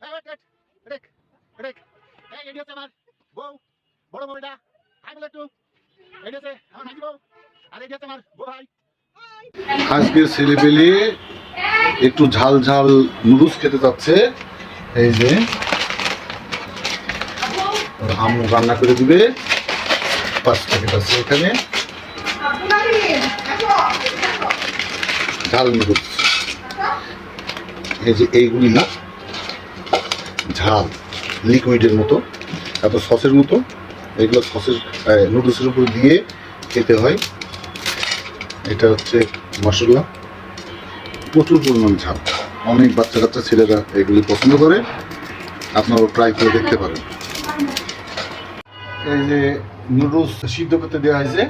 একটু। আজকের ছেলে পেলে একটু ঝাল ঝাল নুডলস খেতে যাচ্ছে। এই যে আম্মু রান্না করে দিবে। পাঁচ প্যাকেট আছে এখানে। ঝাল নুডলস। এই যে এইগুলি না ঝাল লিকুইডের মতো এত সসের মতো, এগুলো সসের নুডলসের উপর দিয়ে খেতে হয়। এটা হচ্ছে মশলা। প্রচুর পরিমাণ ঝাল। অনেক বাচ্চা কাচ্চা ছেলেরা এগুলি পছন্দ করে। আপনারাও ট্রাই করে দেখতে পারেন। এই যে নুডলস সিদ্ধ করতে দেওয়া হয়েছে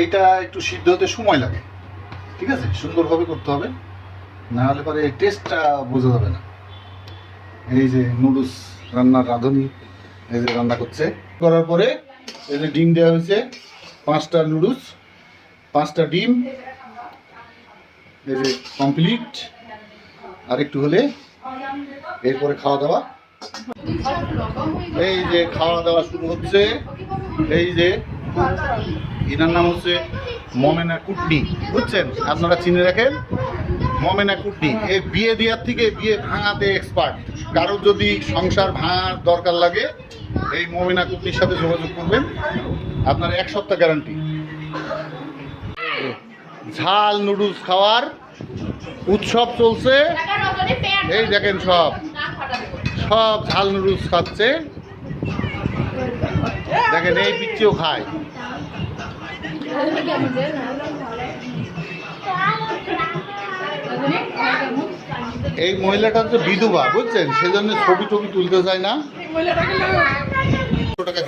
এইটা একটু সিদ্ধ হতে সময় লাগে। ঠিক আছে? সুন্দরভাবে করতে হবে। না হলে পরে টেস্টটা বোঝা যাবে না। এই যে নুডলস রান্নার রাঁধুনি, এই যে রান্না করছে। করার পরে এই যে ডিম দেওয়া হয়েছে, পাঁচটা নুডলস, পাঁচটা ডিম, এই যে কমপ্লিট আর একটু হলে এরপরে খাওয়া দাওয়া। এই যে খাওয়া দাওয়া শুরু হচ্ছে। এই যে এনার নাম হচ্ছে মমেনা কুটনি। বুঝছেন? আপনারা চিনে রাখেন। মমেনা কুটনি এই বিয়ে দেওয়ার থেকে বিয়ে ভাঙাতে এক্সপার্ট কারোর যদি সংসার ভাঙার দরকার লাগে, এই মমেনা কুটনির সাথে যোগাযোগ করবেন। আপনার এক সপ্তাহ গ্যারান্টি ঝাল নুডলস খাওয়ার উৎসব চলছে। এই দেখেন সব। সব ঝাল নুডলস খাচ্ছে। দেখেন, এই পিচ্ছিও খায়। এই মহিলাটা হচ্ছে বিধবা বুঝছেন? সেজন্য ছবি টবি তুলতে চায় না। টাকা